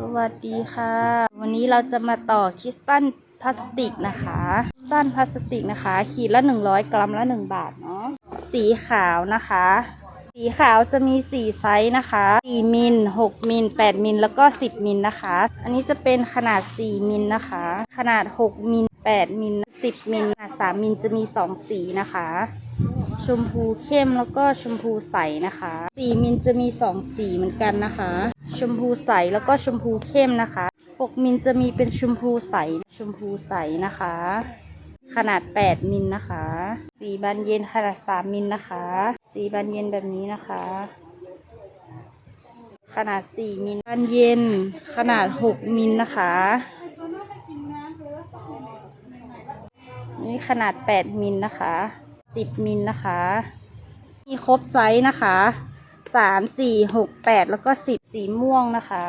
สวัสดีค่ะ วันนี้เราจะมาต่อคริสตัลพลาสติกนะคะคริสตัลพลาสติกนะคะ ขีดละ 100 กรัมละ 1 บาทเนาะสีขาวนะคะ สีขาวจะมี 4 ไซส์นะคะ4มิล6มิล8มิลแล้วก็ 10มิลนะคะ อันนี้จะเป็นขนาด 4มิลนะคะ ขนาด 6มิล8มิล10มิลขนาด3มิลจะมี 2 สีนะคะ ชมพูเข้มแล้วก็ชมพูใสนะคะ สีมิลจะมีสองสีเหมือนกันนะคะ ชมพูใสแล้วก็ชมพูเข้มนะคะ6มิลจะมีเป็นชมพูใสชมพูใสนะคะ ขนาด 8 มิลนะคะ สีบานเย็นขนาด 3 มิลนะคะ สีบานเย็นแบบนี้นะคะ ขนาด 4 มิลบานเย็น ขนาด 6 มิลนะคะ นี่ขนาด 8 มิลนะคะ 10 มิลนะคะ มีครบไซส์นะคะ 3 4 6 8 แล้วก็ 10 สีม่วงนะคะ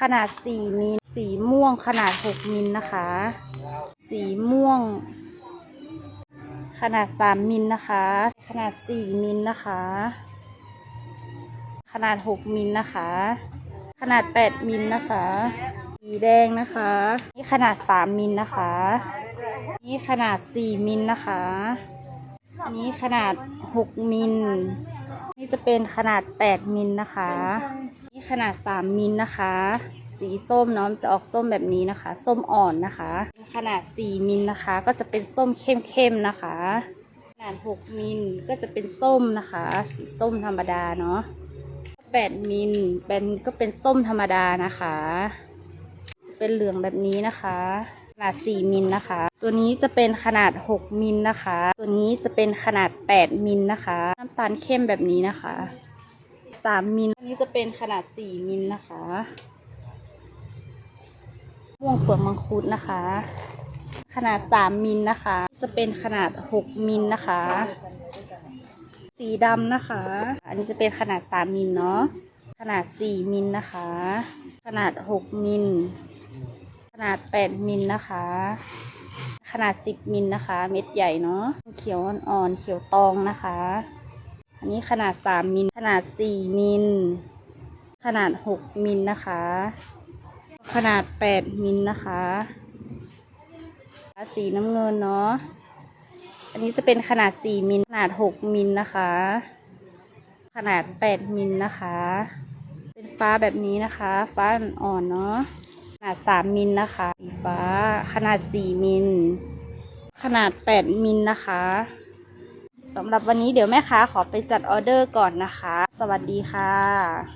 ขนาด4มิลสีม่วงขนาด6มิลนะคะ สีม่วง ขนาด3มิลนะคะ ขนาด4มิลนะคะ ขนาด6มิลนะคะ ขนาด8มิลนะคะ สีแดงนะคะ นี่ขนาด3มิลนะคะ นี่ขนาด4มิลนะคะ อันนี้ขนาด 6 มิล นี่จะเป็นขนาด 8 มิลนะคะ นี่ขนาด 3 มิลนะคะ สีส้มเนาะจะออกส้มแบบนี้นะคะ ส้มอ่อนนะคะ ขนาด 4 มิลนะคะ ก็จะเป็นส้มเข้มๆนะคะ ขนาด 6 มิลก็จะเป็นส้มนะคะ สีส้มธรรมดาเนาะ 8 มิลเป็นก็เป็นส้มธรรมดานะคะ จะเป็นเหลืองแบบนี้นะคะ ขนาด 4 มิลนะคะ ตัวนี้จะเป็นขนาด 6 มิลนะคะ ตัวนี้จะเป็นขนาด 8 มิลนะคะ น้ำตาลเข้มแบบนี้นะคะ 3 มิลอันนี้จะเป็นขนาด 4 มิลนะคะ ม่วงเปลือกมังคุดนะคะ ขนาด 3 มิลนะคะ จะเป็นขนาด 6 มิลนะคะ สีดำนะคะ อันนี้จะเป็นขนาด 3 มิลเนาะ ขนาด 4 มิลนะคะ ขนาด 6 มิล นาด 8 มิลนะคะ ขนาด 10 มิลนะคะ เม็ดใหญ่เนาะ เขียวอ่อนๆ เขียวตองนะคะ อันนี้ขนาด 3 มิล ขนาด 4 มิล ขนาด 6 มิลนะคะ ขนาด 8 มิลนะคะสีน้ำเงินเนาะ อันนี้จะเป็นขนาด 4 มิล ขนาด 6 มิลนะคะ ขนาด 8 มิลนะคะ เป็นฟ้าแบบนี้นะคะ ฟ้าอ่อนๆเนาะ นาด 3 มิลนะคะ สีฟ้า ขนาด 4 มิล ขนาด 8 มิลนะคะสำหรับวันนี้เดี๋ยวแม่ค้าขอไปจัดออเดอร์ก่อนนะคะ สวัสดีค่ะ